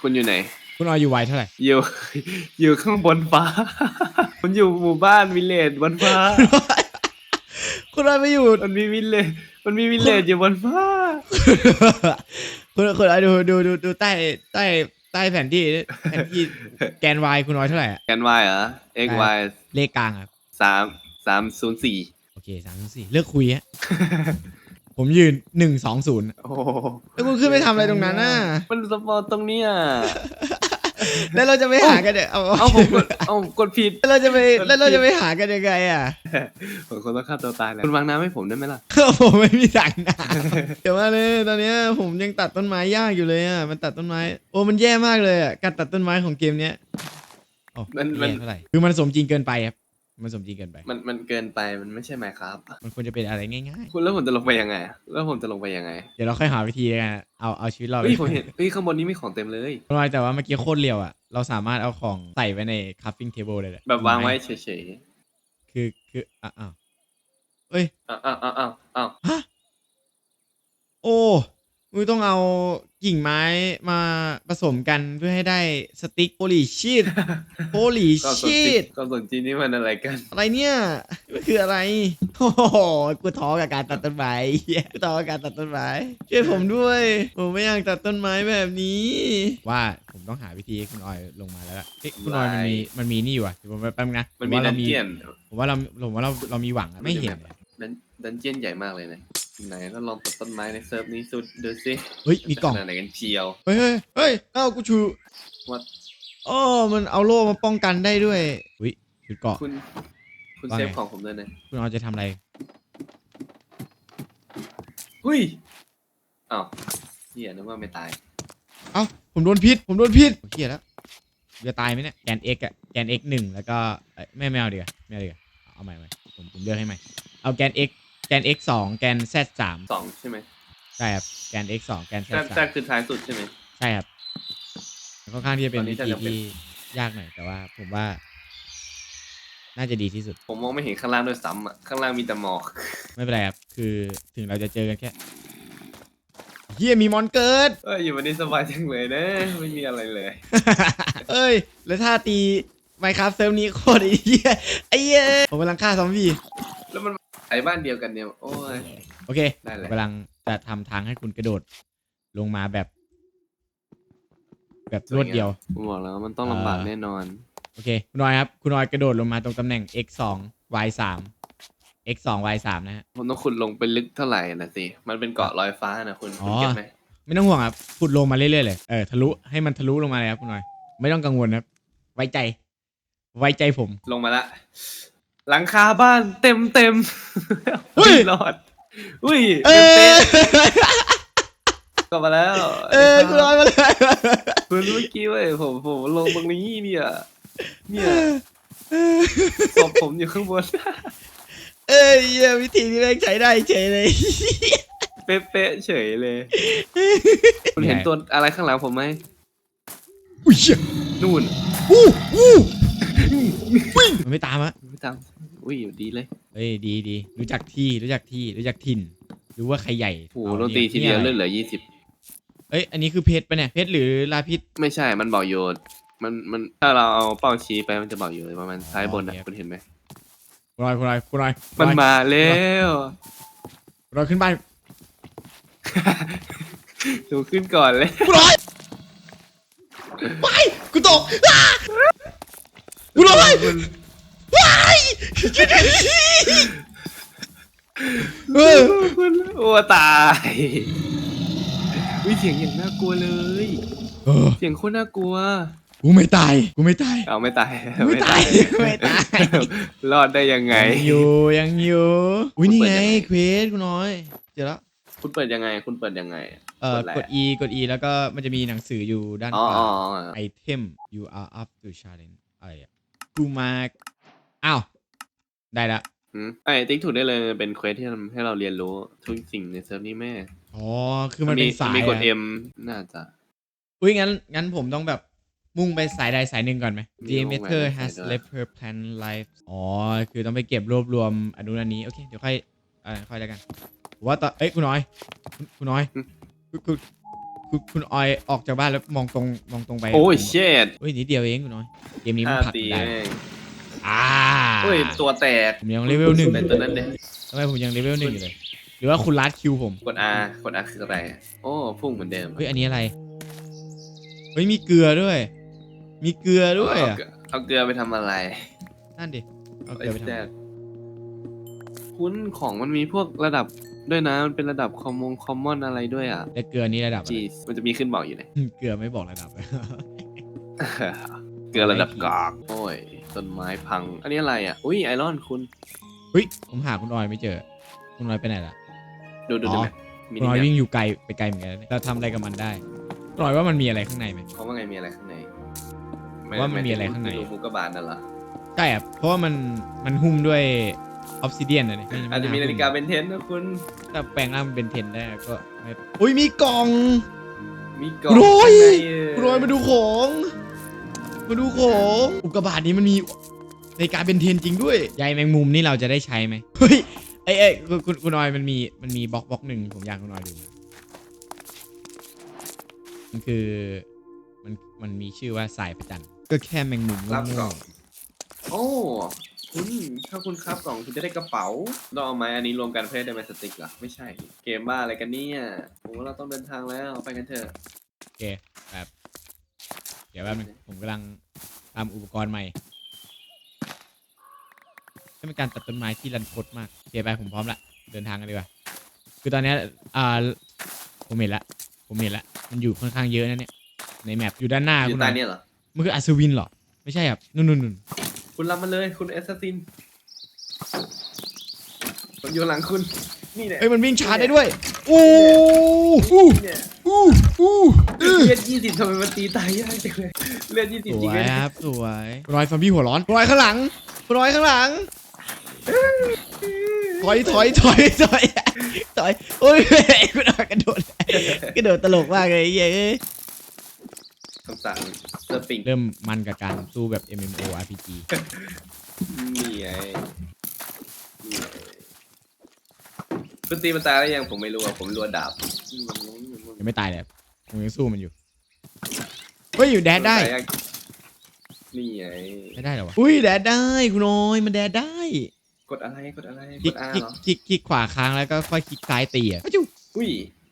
คุณอยู่ไหน คุณออยอยู่ไวเท่าไหร่อยู่อยู่ข้างบนฟ้าผมอยู่หมู่บ้านวิลเลจบนฟ้า คุณออยไม่อยู่ มันมีวิลเลจมันมีวิลเลจอยู่บนฟ้า คุณคุณออยดูดูดูดูใต้ใต้ใต้แผนที่แผนที่แกน y คุณออยเท่าไหร่อะแกน y เหรอ x y เลขกลางครับสามสามศูนย์สี่โอเคสามสี่เลือกคุยฮะ ผมยืนหนึ่งสองศูนย์โอ้โหแล้วคุณขึ้นไปทำอะไรตรงนั้นน่ะ มันสปอร์ตตรงเนี้ยแล้วเราจะไปหากันเนี่ยเอาเอาผมกดเอาผมกดผิดแล้วเราจะไปแล้วเราจะไปหากันยังไงอะผมคนต้องฆ่าตัวตายแล้วคุณวางน้ำให้ผมได้ไหมล่ะผมไม่มีถังน้ำเดี๋ยวมาเลยตอนเนี้ยผมยังตัดต้นไม้ยากอยู่เลยอะมันตัดต้นไม้โอ้มันแย่มากเลยอะการตัดต้นไม้ของเกมเนี้ยโอ้มันมัน แย่เท่าไหร่คือมันสมจริงเกินไปครับ มันสมจริงเกินไป มันมันเกินไปมันไม่ใช่ไหมครับ มันควรจะเป็นอะไรง่ายคุณแล้วผมจะลงไปยังไงแล้วผมจะลงไปยังไงๆ เดี๋ยวเราค่อยหาวิธีกันเอาเอาชีวิตเราเฮ้ยผมเห็นเฮ้ยข้างบนนี้มีของเต็มเลยคุณน้อยแต่ว่าเมื่อกี้โคตรเรียวอะ เราสามารถเอาของใส่ไว้ใน crafting table เลยแหละแบบวางไว้เฉยคือคืออะอ้าวเอ้ย ๆอ้าวอ้าวอ้าวอ้าวอ้าวฮะ โอ้ มึงต้องเอากิ่งไม้มาผสมกันเพื่อให้ได้สติ๊กโ o ลีชีตโ o ลีก็สนชีจีตก็สนจีนี่มันอะไรกัน อะไรเนี่ยมันคืออะไร โอ้โหกูท้อกับการตัดต้นไม้เหี้ยกูท้อกับการตัดต้นไม้ช่วยผมด้วย ผมไม่อยากตัดต้นไม้แบบนี้ ว่าผมต้องหาวิธีให้คุณออยลงมาแล้วล่ะเอ๊ะคุณออยมันมีมันมีนี่อยู่อะเดี๋ยวผมแป๊บนึงนะมันมีผว่าดัเรานเจียนผมว่าเราผมว่าเราเรามีหวังอะไม่เห็นเลยดันดันเจียนใหญ่มากเลยนะ ไหนก็ลองตัดต้นไม้ในเซิร์ฟนี้สุดดูสิเฮ้ยมีกล่องจะขนาดไหนกันเชียว เฮ้ยเฮ้ยเฮ้ยเอ้ากูชู What? อ๋อมันเอาโล่มาป้องกันได้ด้วยอุ้ยชุดเกราะ คุณ คุณว่าเซไงฟของผมด้วยนะคุณออยจะทำอะไร หุ้ยอ้าวเฮียนึกว่าไม่ตาย เอ้าผมโดนพิษ ผมโดนพิษโอเคแล้วจะตายไหมเนี่ย แกน x อะแกน x หนึ่งแล้วก็เอ้ยไม่ไม่เอาดีกว่าไม่เอาดีกว่าเอาใหม่ใหม่ผมผมเลือกให้ใหม่ เอาแกน x แกน x สองแกน z สามสองใช่ไหมใช่ครับแกน x สองแกน z แซ่บสาแซ่บมคือท้ายสุดใช่ไหม ใช่ครับค่อนข้างที่จะเป็นตอนนี้วิธีจะเป็น ที่ยากหน่อยแต่ว่า ผมว่า น่าจะดีที่สุด ผมมองไม่เห็นข้างล่างด้วยซ้ำอะ ข้างล่างมีแต่หมอก ไม่เป็นไรครับ คือถึงเราจะเจอกันแค่เฮียมีมอนเกิด เอ้ยอยู่วันนี้สบายจังเลยนะ ไม่มีอะไรเลย เอ้ย แล้วถ้าตีไมครับเซิร์ฟนี้โคตรไอ้เหี้ยไอ้เหี้ยผมกำลังฆ่าซอมบี้แล้วมัน ไอ้บ้านเดียวกันเนี่ย โอ้ย โอเคได้เลยผมกำลังจะทำทางให้คุณกระโดดลงมาแบบ แบบรวดเดียว ผมบอกแล้วว่ามันต้องลำบากแน่นอน โอเค คุณนอยครับ คุณนอยกระโดดลงมาตรงตำแหน่ง x 2 y 3 x 2 y 3นะฮะ ผมต้องขุดลงไปลึกเท่าไหร่นะสิ มันเป็นเกาะลอยฟ้านะคุณอ๋คุณอเก็ตไหมไม่ต้องห่วงครับขุดลงมาเรื่อยๆเลย เออ ทะลุ ให้มันทะลุลงมาเลยครับคุณนอย ไม่ต้องกังวลครับ ไว้ใจ ไว้ใจผม ลงมาละ หลังคาบ้านเต็มเต็มเฮ้ย รอด อุ้ยเอเต็มอเต็มกลับมาแล้วเออคุณนอยมาเลยคุณเมื่อกี้เว้ยผมผมลงตรงนี้เนี่ยเนี่ยศพผมอยู่ข้างบน เอ้ยเหี้ยวิธีนี้แม่งใช้ได้เฉยเลยเป๊ะๆเฉยเลย คุณเห็นตัวอะไรข้างหลังผมไหมอุ้ยเหี้ยนู่นอู้อู้วิ่งมันไม่ตามอะ ไม่ตามอุ้ยอยู่ดีเลยเฮ้ยดีดีรู้จักที่รู้จักที่รู้จักถิ่นรู้ว่าใครใหญ่โอ้โหอาโดนตีทีเดียวนี่เลือะอดไรเหลือยี่สิบเอ้ยอันนี้คือเพชรปะเนี่ยเพชรหรือลาพิษไม่ใช่มันบอกโยนมันมันถ้าเราเอาเป้าชี้ไปมันจะบอกอยู่เลยประมาณซ้ายบนนะคุณเห็นไหมคุณนอยคุณนอยคุณนอยมันคุณอยมาแล้วคุณนอยขึ้นบ้านหนูขึ้นก่อนเลยคุณนอยไปกูตกอ้าคุณนอยคุณ เออคุณโอ้ตายวิเสียงอย่างน่ากลัวเลย เออเสียงโคตรน่ากลัว กูไม่ตายกูไม่ตาย เอาไม่ตายไม่ตายไม่ตาย รอดได้ยังไงยังอยู่ยังอยู่อุ้ยนี่ไงเปิดยังไงเควสคุณน้อยเจอแล้วคุณเปิดยังไง คุณเปิดยังไงเอ่อกดอะไรกด E กด E แล้วก็มันจะมีหนังสืออยู่ด้านอ๋อขวาอ๋ออ๋อไอเทม you are up to challenge อะไรอะกูมาอ้าว ได้ละอืมไอ้ติ๊กถูกได้เลยเป็นเควสที่ทำให้เราเรียนรู้ทุกสิ่งในเซิร์ฟนี้แม่อ๋อคือมันเป็นสายมีกดอะเอ็มน่าจะอุ้ยงั้นงั้นผมต้องแบบมุ่งไปสายใดสายหนึ่งก่อนไหมมี The วงแหวน Emitter ใน has สายด้วย left her plan life อ๋อ คือต้องไปเก็บรวบรวมอันนู้นอันนี้ โอเค เดี๋ยวค่อยอ่าค่อยแล้วกันผมว่าตอนเอ้ย คุณน้อย คุณคุณน้อยคุณคุณคุณคุณออยออกจากบ้านแล้วมองตรงมองตรงไป โอ้ยผมเช็ดเฮ้ยนิดเดียวเองคุณออย เกมนี้มันห้าผลักตีได้เองอ่าเฮ้ยตัวแตกผมยังเลเวลหนึ่งอเป็นยู่ตัวนั้นเด้ทำไมผมยังเลเวลหนึ่งอยู่เลย หรือว่าคุณลัดคิวผมกด R กด R คืออะไรอะโอ้พุ่งเหมือนเดิมเฮ้ยอันนี้อะไรเฮ้ยมีเกลือด้วย มีเกลือด้วยเอาอะเกลือเอาเกลือไปทำอะไร นั่นดิเอาเกไอ้ลือไปทำแจ๊ดคุณของมันมีพวกระดับด้วยนะ มันเป็นระดับคอมมงคอมมอนอะไรด้วยอะแต่เกลือนี้ระดับอะไรจีมันจะมีขึ้นบอกอยู่เลยเกลือไม่บอกระดับ เกลือระดับกากโอ้ย ต้นไม้พัง อันนี้อะไรอะ อุ้ยไอรอนคุณ เฮ้ยผมหาคุณออยไม่เจอ คุณออยไปไหนล่ะ ดูดูอ๋ดูอไหมมิคุณนิออยแมปวิ่งอยู่ไกลไปไกลเหมือนกันนะเนี่ยเราทำอะไรกับมันได้คุณออยว่ามันมีอะไรข้างในไหม เขาว่าไงมีอะไรข้างในว่ามันมีอะไรข้างในดูมุกกระบาลนั่นเหรอใช่ครับเพราะว่ามันมันหุ้มด้วยออฟซิเดียนนะเนี่ยอาจจะมีนาฬิกาเป็นเทนนะคุณ ถ้าแปลงร่างมันเป็นเทนได้ก็ไม่อุ้ยมีกล่อง มีกล่องโอ้ยข้างในเคุณออยมาดูของ มาดูของอุกกาบาตนี้มันมีในการเป็นเทนจริงด้วยใยแมงมุมนี่เราจะได้ใช้ไหมเฮ้ยไอ้ไอ้ยคุณคุณคุณออยมันมีมันมีบล็อกบล็อกหนึ่งผมอยากให้คุณออยดูมันคือมันมันมีชื่อว่าสายประจันก็แค่แมงมุมรับกล่โง่องโอ้คุณถ้าคุณครับกล่องคุณจะได้กระเป๋าต้องเอาไม้อันนี้รวมกันเพื่อให้ได้ไม้สติ๊กเหรอไม่ใช่ เกมบ้าอะไรกันเนี่ยโอ้เราต้องเดินทางแล้วไปกันเถอะๆโอเคแบบเดี๋ยวแป๊บนึงผมกำลังตามอุปกรณ์ใหม่นี่เป็นการตัดต้นไม้ที่รันทดมากโอเคไปผมพร้อมละเดินทางกันดีกว่าคือตอนเนี้ยอ่าผมเห็นละผมเห็นละมันอยู่ค่อนข้างเยอะนะเนี่ยในแมปอยู่ด้านหน้าอคุยู่ณหใต้น่อยเนี่ยเหรอมันคืออัศวินเหรอไม่ใช่ครับนู่นนู่นนู่นคุณรับมาเลยคุณเอสซัสซินผมอยู่หลังคุณ นี่แหละเอ้ยมันวิ่งชาร์จได้ด้วยโอ้โหเนี่ยอู้อู้อื้อเลือดยี่สิบทำไมมันตีตายยากจังเลยเลือดยี่สิบสจริงวเลยยครับสวยคุณรอยฟอมบี้หัวร้อนคุณรอยข้างหลังคุณรอยข้างหลัง ถอยถอยถอยถอยถอยโอ้ยคุณรอยกระโดดกระโดดตลกมากเลยไอ้เหี้ยเอ้ยคำสั่งเซอร์ปิงเริ่มมันกับการสู้แบบ MMO RPG นี่ไงนี่ไง คุณตีมันตายแล้วยังผมไม่รู้อะผมรัวดาบยังไม่ตายเลยครับผมยังสู้มันอยู่เฮ้ยอยู่แดดได้นี่ไงไม่ได้เหรอวะอุ้ยแดดได้คุณน้อยมันแดดได้กดอะไรกดอะไรคลิกกดอาคลิกเหรอคลิกคลิกขวาค้างแล้วก็ค่อยคลิกซ้ายตีอะจุ๊บอุ้ย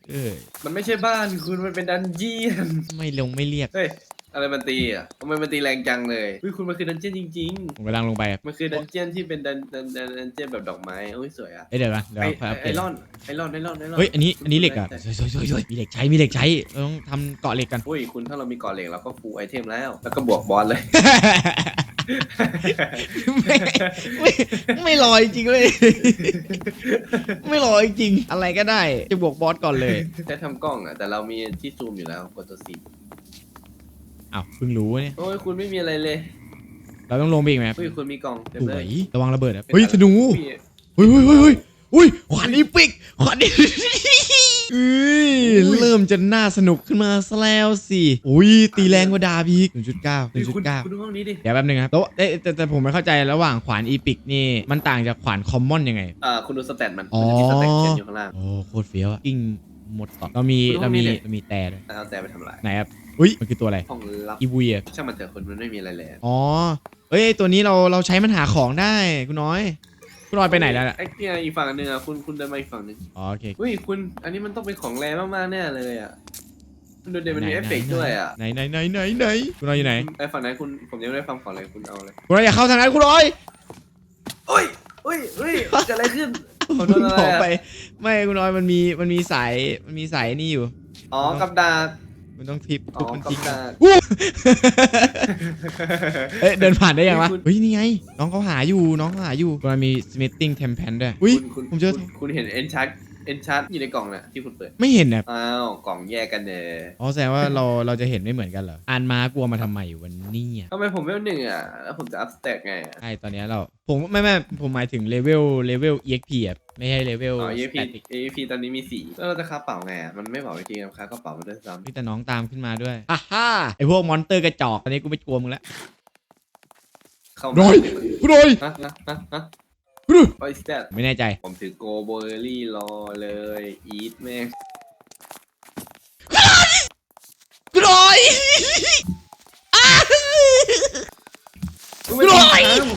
เออมันไม่ใช่บ้านคุณมันเป็นดันเจียน ไม่ลงไม่เรียก เฮ้ย อะไรมันตีอะทำไมมันตีแรงจังเลยอุ้ยคุณมันคือดันเจียนจริง ผมกำลังลงไปครับๆ มันคือดันเจียนที่เป็นดันดันดันดันเจียนแบบดอกไม้โอ้ยสวยอะเอ้ยเดี๋ยวนะเดี๋ยวไอค่อยอัปไอเดตรอนไอรอนไอรอนไอรอน เฮ้ยอันนี้อันนี้เหล็กอะสวยสวยสวยสวยมีเหล็กใช้มีเหล็กใช้เราต้องทำเกาะเหล็กกัน อุ้ยคุณถ้าเรามีก่อเหล็กเราก็ฟูลไอเทมแล้ว แล้วก็บวกบอลเลย ไม่ไม่ไม่ลอยจริงเลย ไม่ลอยจริงอะไรก็ได้ จะบวกบอสก่อนเลยแค่ทำกล้องอะแต่เรามีที่ซูมอยู่แล้วกดตัวซี อ้าวเพิ่งรู้เนี่ย โอ้ยคุณไม่มีอะไรเลยเราต้องลงไปอีกไหมครับอุ้ยคุณมีกล่องเต็มสเลวยยระวังระเบิดนะเป็นเฮ้ยอะไรธนูอุ้ยเฮ้ยเฮ้ยเฮ้ยเฮ้ยอุ้ยขวานอีปิกขวานอีอุ้ยเริ่มจะน่าสนุกขึ้นมาซะแล้วสิอุ้ยตีแรงกว่าดาบอีก1.9เฮ้ยคุณ1.9 คุณดูห้องนี้ดิเดี๋ยวแป๊บนึงครับโต๊ะเอ้ยแต่แต่ผมไม่เข้าใจระหว่างขวานอีพิกนี่มันต่างจากขวานคอมมอนยังไง อ่าคุณดูสแตทมันอ๋อมันจะมีสแตทเขียนอยู่ข้างล่าง โอ้โคตรเฟี้ยวอะกิ้งหมดต่อเรามีคุณเราห้องนี้มีเลยเรามีแต่ด้วยเอาแต่ไปทำอะไรไหนครับ อุ้ยมันคือตัวอะไรห้องลับอีวีอะช่างมันเถอะคุณมันไม่มีอะไรเลยอ๋อเอ้ยไอ้ตัวนี้เราเราใช้มันหาของได้คุณน้อย คุณน้อยไปไหนแล้วล่ะไอ้เนี่ยอีกฝั่งหนึ่งอะคุณคุณเดินมาอีกฝั่งหนึ่งอ๋อโอเคอุ้ยคุณอันนี้มันต้องเป็นของแรงมากๆแน่เลยอะคุณดูเดี๋ยวมันมีไหเอฟเฟกต์ด้วยอะไหนไหนไหนไหนไหนคุณน้อยอยู่ไหนไอ้ฝั่งนั้นคุณผมยังไม่ได้ฟังของเลยคุณเอาเลยคุณน้อยอย่าเข้าทางนั้นคุณน้อยโอ้ยโอ้ยโอ้ยเกิดอะไรขึ้นขอโทษอะไรขออะไปไม่คุณน้อยมันมีมันมีสายมันมีสายนี่อยู่อ๋อกับดาบ มันต้องทิปอ๋ทุอบมันกับทิ้งดาบเอ้ยเดินผ่านได้ยังวะคุณเฮ้ย นี่ไง น้องเขาหาอยู่ น้องเขาหาอยู่มันมี smithing temple ด้วย อุ้ย คุณผมเจอ คุณคุณเห็นเอ็นชาร์เอ็นชาร์อยู่ในกล่องน่ะที่คุณเปิด ไม่เห็นนะอ้าวกล่องแยกกันเนอะอ๋อแสดงว่าเราเราจะเห็นไม่เหมือนกันเหรออ่านมากลัวมาทำไมวันนี้อะทำไมผมไม่เอาหนึ่งอะ แล้วผมจะอัพสเตตไงอะใช่ตอนเนี้ยเรา ผมไม่ไม่ผมหมายถึงเลเวลเลเวล exp อะ ไม่ใช่เลเวลอ๋อ EAP static EAP ตอนนี้มีสี่แล้วเราจะค้าเป๋าไงอะมันไม่บอกวิธีการค้ากระเป๋ามันด้วยซ้ำพี่แต่น้องตามขึ้นมาด้วยอ่าฮ่าไอพวกมอนเตอร์กระจอกตอนนี้กูไม่กลัวมึงแล้ว เข้าโดมายกูโดยฮะฮะฮะฮะกูโดยไอสเตตไม่แน่ใจ ผมถือโกโบเอรี่รอเลยอีทแม่งคุณออยอ้าไม่ต้องโอ้ยท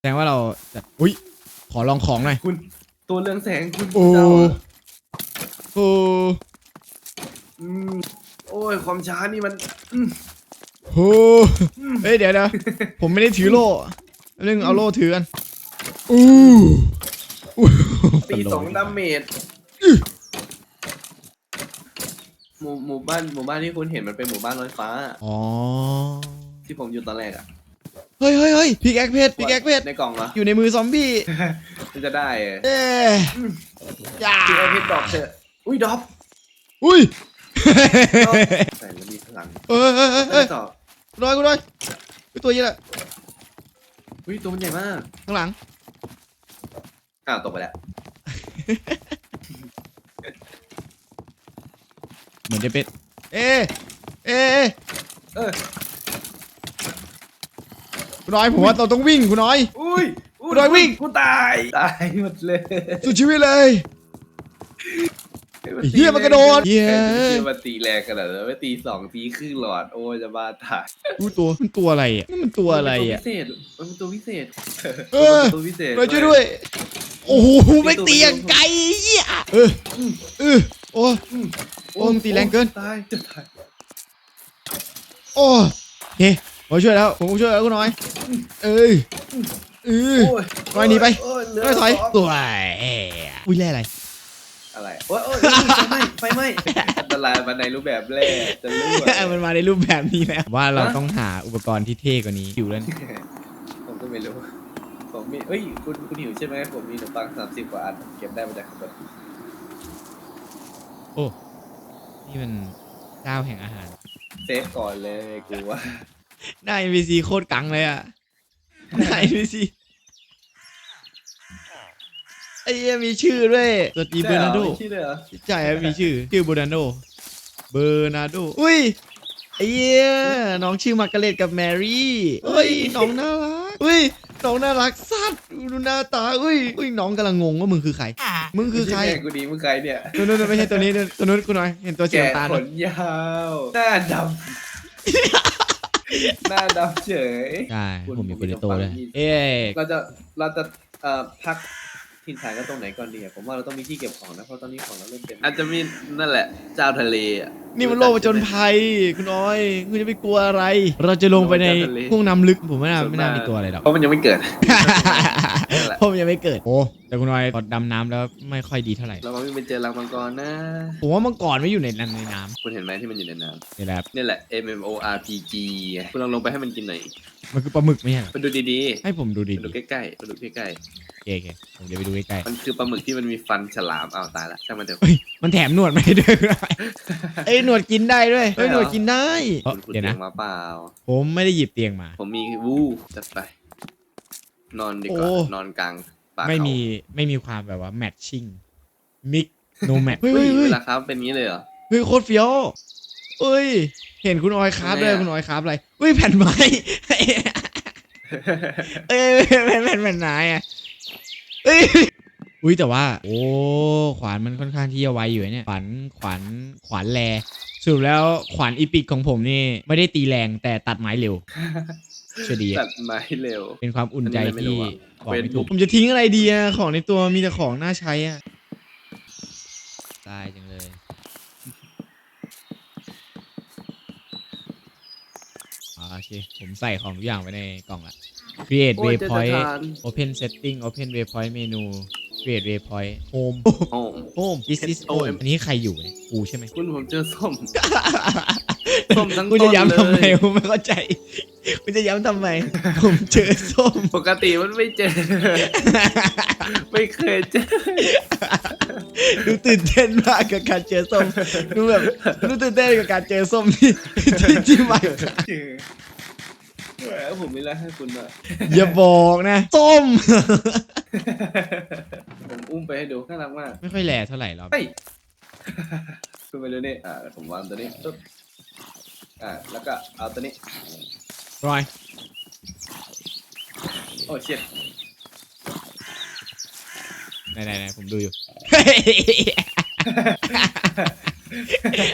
แสดงว่าเราจะอุ้ยขอลองของหน่อยำคุณตัวเรืองแสงคุณโอ้ เจ้าอะโอ้อืมโอ้ยความช้านี่มันอืมโหเฮ้ยเดี๋ยวเดี๋ยวผมไม่ได้ถือโล่เรื่องเอาโล่ถือกันอู้อู้ตีสองดาเมจหมู่หมู่บ้านหมู่บ้านที่คุณเห็นมันเป็นหมู่บ้านลอยฟ้า อ๋อที่ผมอยู่ตอนแรกอะ เฮ้ยเฮ้ยเฮ้ยพิกแอคเพชรพิกแอคเพชรในกล่องเหรออยู่ในมือซอมบี้มันจะได้เหรอเอ๊ะอย่าคือเอาเพชรดอกเถอะอุ้ยดอกอุ้ยดอกใส่แล้วมีพลังเอ้ยเอ้ยเอ้ยได้เอ้ยต่อกูน้อยกูน้อยไอตัวยี่แหละอุ้ยตัวมันใหญ่มากข้างหลังอ้าวตกไปแล้วเหมือนจะเป็นเอ๊ะเอ๊ะเออ คุณน้อยผมว่าเราต้องวิ่งคุณน้อย อุ้ยกูโดนวิ่งกูตาย ตายหมดเลยสุดชีวิตเลยไอ้เหี้ยมันกระโดดเหี้เฮียยมาตีแรงขนาดนั้นไม่ตีสองตีครึ่งหลอดโอ้ยจะบ้าตายดูตัวมันตัวอะไรอะนี่มันตัวอะไรอะมันเป็นตัวพิเศษเออมันเป็นตัวพิเศษเราช่วยด้วย โอ้โหไม่ตีอย่างไกลเหี้ยเออเออโอ้โอ้มึงตีแรงเกินตายจะตายโอ้เฮ้ผมช่วยแล้วผมช่วยแล้วคุณน้อย เอ้ยเออโอ้ยน้อยหนีไปโอ้ยเหลืน้อยถอยสงตัวอุ้ยแร่อะไรอะไรโอ้ยโอ้ยไฟไหม้ไฟไหม้อันตรายมาในรูปแบบแรกจะรู้มันมาในรูปแบบนี้แล้วว่าเราต้องหาอุปกรณ์ที่เท่กว่านี้อยู่แล้วผมก็ไม่รู้ ผมมีเอ้ยคุณคุณหิวใช่ไหมผมมีขนมปังสามสิบกว่าอันเก็บได้มาจากขบวนโอ้นี่มันเจ้าแห่งอาหาร เซฟก่อนเลยกูว่าหน้า NPC โคตรกังเลยอะ หน้า NPC ไอ้เหี้ยมีชื่อด้วยตัวจีเบอร์นาโดชื่อเลยเหรอใช่ครับมีชื่อ ชื่อเบอร์นาโด เบอร์นาโด อุ้ยไอ้เหี้ยน้องชื่อมาร์กาเร็ตกับแมรี่เฮ้ยน้องน่ารักอุ้ยน้องน่ารักสัตว์ดูหน้าตาอุ้ยอุ้ยน้องกำลังงงว่ามึงคือใคร มึงคือใครแม่กูดีมึงใครเนี่ยนู่นนู่นไม่ใช่ตัวนี้ตัวนู้นกูหน่อยเห็นตัวเฉียแกะวตาขด้วยนยาวหน้าดำ หน้าดำเฉย ใช่คุณผมมีผมคนมีในตัวเลยขนมปังยี่สิบเอ้ยเราจะ เราจะเอ่อพัก ถิ่นฐานกันตรงไหนก่อนดีอะผมว่าเราต้องมีที่เก็บของนะเพราะตอนนี้ของเราเริ่มเต็มอาจจะมีนั่นแหละ เจ้าทะเลอะนี่มันโลกผจญภัยคุณน้อย คุณจะไปกลัวอะไร เราจะลงไปในโลกผจญภัยห้วงน้ำลึกผมไม่น่าไม่น่ามีตัวอะไรหรอกเพราะมันยังไม่เกิดนั่นแหละผมยังไม่เกิดโอ้แต่คุณน้อยกดดำน้ำแล้วไม่ค่อยดีเท่าไหร่เราไม่ไปเจอรังมังกรนะผมว่าเมื่อก่อนไม่อยู่ในนั้นในน้คุณเห็นไหมที่มันอยู่ในน้ำนี่แหละครับำนี่แหละ MMORPG ไงคุณลองลงไปให้มันกินหน่อย มันคือปลาหมึกไม่ใช่เหรอมาดูดีให้ผมดูๆดีมาดูใกล้ๆมาดูใกล้ๆโอเคโอเคผมจะไปดูใกล้ๆมันคือปลาหมึกที่มันมีฟันฉลามอ้าวตายละช่างมันเถอะๆเฮ้ยมันแถมหนวดมาให้ด้วยคุณน้อยเอ้ยหนวดกินได้ด้วยเฮ้ยหนวดกินได้เอ้าคุณคุณเดี๋ยวเลี้นะ ยงมาเปล่า ผมไม่ได้หยิบเตียงมา ผมมีวู้จัดไป นอนดีกว่า โอ้ นอนกลางป่าไม่เขามีไม่มีความแบบว่าแมทชิ่งมิกโนแมทเฮ้เฮ้ยยเฮ้ยเวเฮ้ยลาครับเป็นงี้เลยเหรอ เฮ้ยโคตรเฟี้ยว เอ้ย เห็นคุณออยคราฟทำไมเลยอะคุณออยคราฟอะไรเฮ้ยแผ่นไม้เอ้ยแผ่นแผ่นแผ่นไม้อะเอ้ยอุ้ยแต่ว่า โอ้ขวานมันค่อนข้างที่จะไวอยู่เนี่ยขวานขวานขวานแลสรุปแล้วขวานอีปิกของผมนี่ไม่ได้ตีแรงแต่ตัดไม้เร็วช่วยดีอะตัดไม้เร็ว เป็นความอุ่นใจอันนี้ไม่รู้ที่อะบอกไม่ Facebook ถูกผมจะทิ้งอะไรดีอะของในตัวมีแต่ของน่าใช้อะตายจังเลย อ่าโอเคผมใส่ของทุกอย่างไว้ในกล่องละ create โอ้ยเจะ waypoint ทาน open setting open waypoint menu create waypoint home โอ้ home this is home HOM อันนี้ใครอยู่เนี่ยกูใช่ไหม คุณผมเจอส้ม ส้มทั้งกูจะย้ำต้ทำนไมเลยกูไม่เข้าใจกูจะย้ำทำไม ผมเจอส้ม ปกติมันไม่เจอ ไม่เคยเจอ ดูตื่นเต้นมากกับการเจอส้ม ดูแบบดูตื่นเต้นกับการเจอส้มที่ที่ที่มาเจอ แหมผมไม่รักให้คุณอะอย่าบอกนะ ส้ม ผมอุ้มไปให้ดูน่ารักมากไม่ค่อยแหล่เท่าไหร่หรอกเฮ้ย คุณไปดูนี่อ่าเดี๋ยวผมวางตัวนี้ปุ๊บอ่าแล้วก็เอาตัวนี้ รอยโอ้เช็ดไหนไหนไหนผมดูอยู่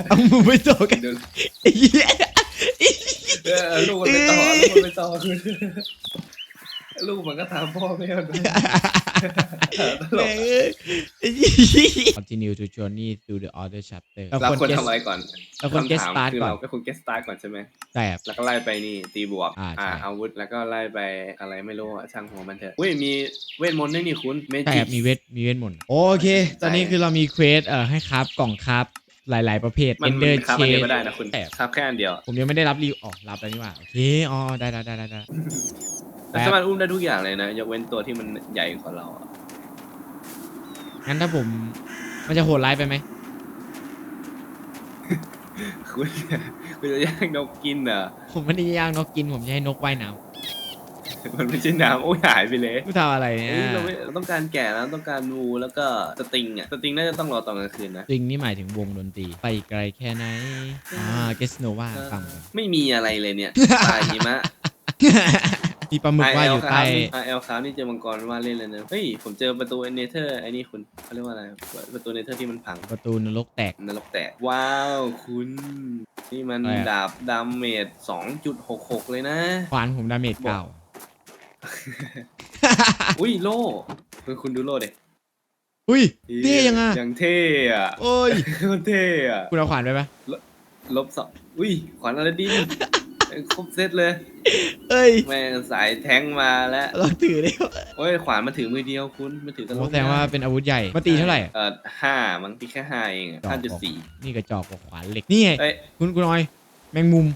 เอามือไปต่อกันเดี๋ยวไอ้เหี้ย เออลูกมันไปต่อลูกมันไปต่อคือลูกมันก็ตามพ่อแม่มันไปตลแม่กงเอ้ยไอ้เหี้ย Continue to journey through the other chapter เราเราควรควร get ทำอะไรก่อนเราควร get คำถาม start คือก่อน เราก็ควร get start ก่อนใช่ไหม แต่ แล้วก็ไล่ไปนี่ตีบวกอ่าใช่ อาวุธ แล้วก็ไล่ไปอะไรไม่รู้อะช่างหัวมันเถอะอุ้ยมีเวทมนต์ด้วยนี่คุณเมแต่จิ มีเวทมีเวทมนต์โอเค ตอนนี้คือเรามีเควสเอ่อให้ครับกล่องครับ หลาย ๆ ประเภทมัน Ender มันครับอันเดียว Chain ก็ได้นะคุณแต่ครับแค่อันเดียวผมยังไม่ได้รับรีวอ๋อรับแล้วนี่หว่าโอเคอ๋อได้ได้ได้ได้ได้แต่สามารถอุ้มได้ทุกอย่างเลยนะยกเว้นตัวที่มันใหญ่กว่าเราอะงั้นถ้าผมมันจะโหดร้ายไปไหมคุณคุณจะย่างนกกินเหรอผมไม่ได้ย่างนกกินผมจะให้นกว่ายน้ มันไม่ใช่น้ำโอ้ยหายไปเลยำกูทำอะไรเนี่ยเฮ้ยเราไม่เราต้องการแกะแล้วต้องการวูแล้วก็สตริงอะสตริงน่าจะต้องรอตอนกลางคืนนะ จริงนี่หมายถึงวงดนตรี ไปไกลแค่ไหน อ่าเกสโนวาฟังกันไม่มีอะไรเลยเนี่ยป่าหิมะมีปลาหมึกว่ายอยู่คใต้รับเอลครับนี่เจอมังกรว่าเล่นเลยนะ เฮ้ย ผมเจอประตูเนเธอร์ไอ้นี่คุณเขาเรียกว่าอะไร ประตูเนเธอร์ที่มันพังประตูนรกแตก นรกแตก ว้าว คุณ นี่มันอะไรอะ ดาบดาเมจสองจุดหกหกเลยนะ ขวานผมดาเมจเก่า อุ้ยโล่คุณคุณดูโล่เด็อุ้ยเท่ยังอะยังเท่อะโอ้ยโคตรเท่อะคุณเอาขวานไปปะลบสองอุ้ยขวัญอะไรดินครบเซตเลย เอ้ยแม่งสายแท้งมาแล้วเราถือได้โอ้ยขวานมาถือมือเดียวคุณมาถือกันโอ้แสดงว่าเป็นอาวุธใหญ่มาตีเท่าไหร่อะเออห้ามั้งตีแค่ห้าเองดอกห้าจุดสี่นี่กระจอกกว่าขวานเหล็กนี่ไงเอ้ยคุณคุณออย แมงมุม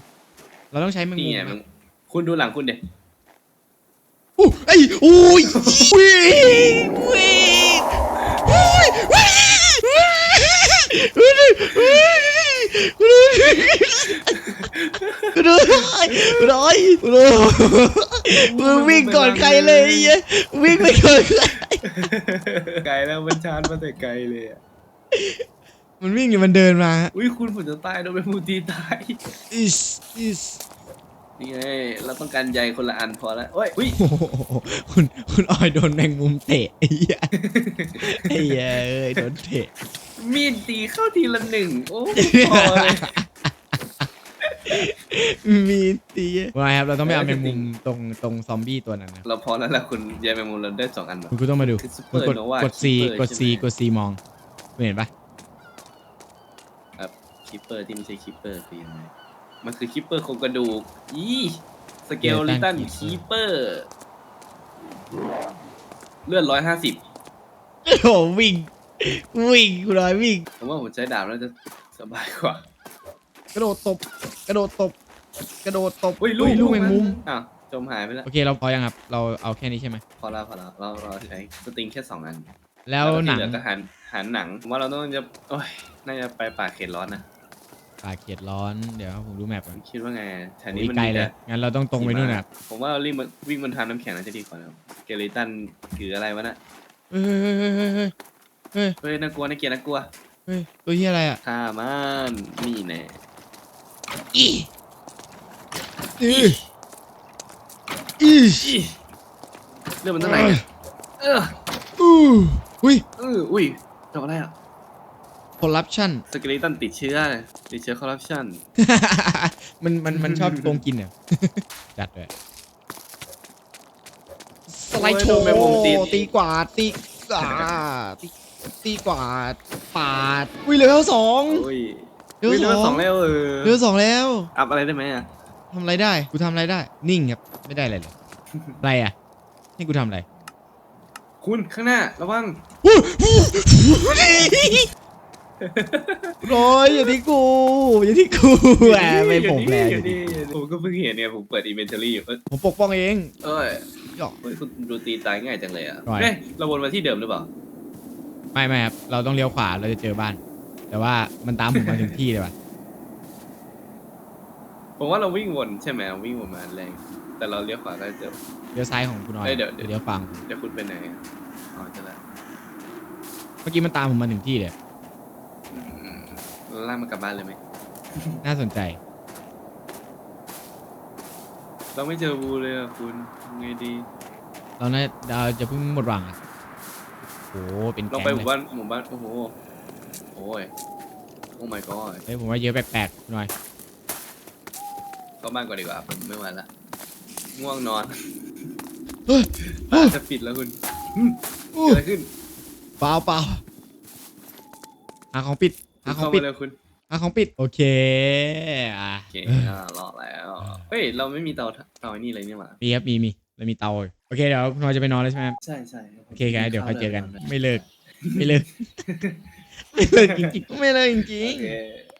เราต้องใช้แมงนี่มุมไงนะมึงคุณดูหลังคุณเด็ อู้ไอ้อุ้ยวิ่งวิ่งอุ้ยวิ่งวิ่งร้อยร้อยร้อยมึงวิ่งก่อนใครเลยวิ่งไปก่อนใครไกลแล้วมันชาร์จมาแต่ไกลเลยอะมันวิ่งอยู่มันเดินมา อุ้ยคุณผมจะตายโดนเป็นมูตีตายอิสอิส นี่ไงเราต้องการใยคนละอันพอแล้วโอ้ยอุ้ยโอ้โหคุณคุณออยโดนแมงมุมเตะไอ้เหี้ยไอ้เหี้ยเอ้ยโดนเตะมีดตีเข้าทีละหนึ่งโอ้พอเลย มีตีว่าไงครับเราต้องไปเอาแมงมุมตรงตรงซอมบี้ตัวนั้นนะเราพอแล้วแหละคุณใยแมงมุมเราได้สองอันแบบคุณก็ต้องมาดูคือซุปเปคุอณร์กดโนวากด C กด C กด C มองคุณเห็นปะ คิปเปอร์ที่ไม่ใช่คิปเปอร์คือยังไง มันคือคิปเปอร์โครงกระดูกยี่สเกลลิตันคิปเปอร์ เลื่อนร้อยห้าสิบโอ้โหวิ่ง วิ่งคุณออยวิ่ง ผมว่าผมใช้ดาบแล้วจะสบายกว่ากระโดดตบ กระโดดตบ กระโดดตบอุ้ยลูกลูกแมงมุมอ้าวจมหายไปแล้ว โอเคเราพอยังครับ เราเอาแค่นี้ใช่ไหม พอแล้วพอแล้วเราเราใช้สตริงแค่สองอันแล้วก็หที่นังเลือก็หันหันหนังผมว่าเราต้องจะโอ้ยน่าจะไปป่าเขตร้อนนะ ป่าเขียดร้อน เดี๋ยวผมดูแมปก่อนคิดว่าไงแถวนี้โอ้ยมันไกลมีเลยแต่งั้นเราต้องตรงไปนู่นน่ะ ผมว่าเรารีบมาวิ่งบนทางน้ำแข็งน่าจะดีกว่านะครับเกลิตันคืออะไรวะน่ะเฮ้ยเฮ้ยเฮ้ยเฮ้ยเฮ้ยเฮ้ยเฮ้ยน่ากลัวน่าเกลียดน่ากลัวเฮ้ยตัวที่อะไรอะฆ่ามันนี่แน่อีอีอีอีเรื่องมันเท่าไหร่เนี่ยเอออู้อุ้ยเอออุ้ยจบอะไรอะ คอร์รัปชัน สเกลิตันติดเชื้อ ติดเชื้อคอร์รัปชันมันมันมันชอบโกงกินเนี่ยจัดเลยสไลด์โชว์ตีกวาดตีกวาดตีตีกวาดปาด อุ้ยเหลือสองอุ้ยเดี๋ยวอุ้ยเรื่องสสอองงแล้วเออเหลือสองแล้ว อัพอะไรได้ไหมอะทำอะไรได้ กูทำอะไรได้ นิ่งครับ ไม่ได้อะไรเลย อะไรอะ ให้กูทำอะไร คุณข้างหน้า ระวัง โอ้ยอย่าที่กูอย่าที่กูแหมไม่ผมแล้วอยู่นี่ผมก็เพิ่งเห็นเนี่ยผมเปิดอินเวนทอรี่อยู่เอ้ยผมปกป้องเอง เอ้ยหยอกเฮ้ยคุณดูตีตายง่ายจังเลยอะหน่อย เฮ้ยเราวนมาที่เดิมหรือเปล่าไม่ไม่ครับเราต้องเลี้ยวขวาเราจะเจอบ้าน แต่ว่ามันตามผมมาถึงที่เลยว่ะผมว่าเราวิ่งวนใช่ไหมวิ่งวนมาแรง แต่เราเลี้ยวขวาก็เจอ เลี้ยวซ้ายของคุณน้อยเอ้ยเดี๋ยวเดี๋ยว เลี้ยวฟังเดี๋ยวคุณไปไหนอะอ๋อเจะละเมื่อกี้มันตามผมมาถึงที่เลยอืมเรา ล่ากมันกลับบ้านเลยไหมน่าสนใจ เราไม่เจอบูเลยอะคุณทำไงดีเราน่าเราจะเพิ่งหมดหวังอะโอ้เป็นเราแก๊งไปหเลมู่ยบ้านหมู่บ้านโอ้โหโอ้อ้ยโอ้ my god เฮ้ยผมว่าเยอะแปลกๆหน่อยก็บ้านก่อนดีกว่าผมไม่ไหวละง่วงนอนเฮ้ยบ้านจะปิดแล้วคุณอืมอู้เกิดอะไรขึ้นเปล่าเปล่าหาของปิด หาของเข้าปิมาดเลยคุณหาของปิด โอเคอะโอเคอ่ารอดแล้วเฮ้ยเราไม่มีเตาเตาไอ้นี่เลยนี่หว่ามีครับมีมีเรามีเตาอยู่โอเคเดี๋ยวคุณพลอยจะไปนอนแล้วใช่ไหมครับใช่ใช่โอเคครับเดี๋ยวค่อยเจอกัน ไม่เลิก ไม่เลิก ไม่เลิกจริงๆไม่เลิกจริงโอเค ๆ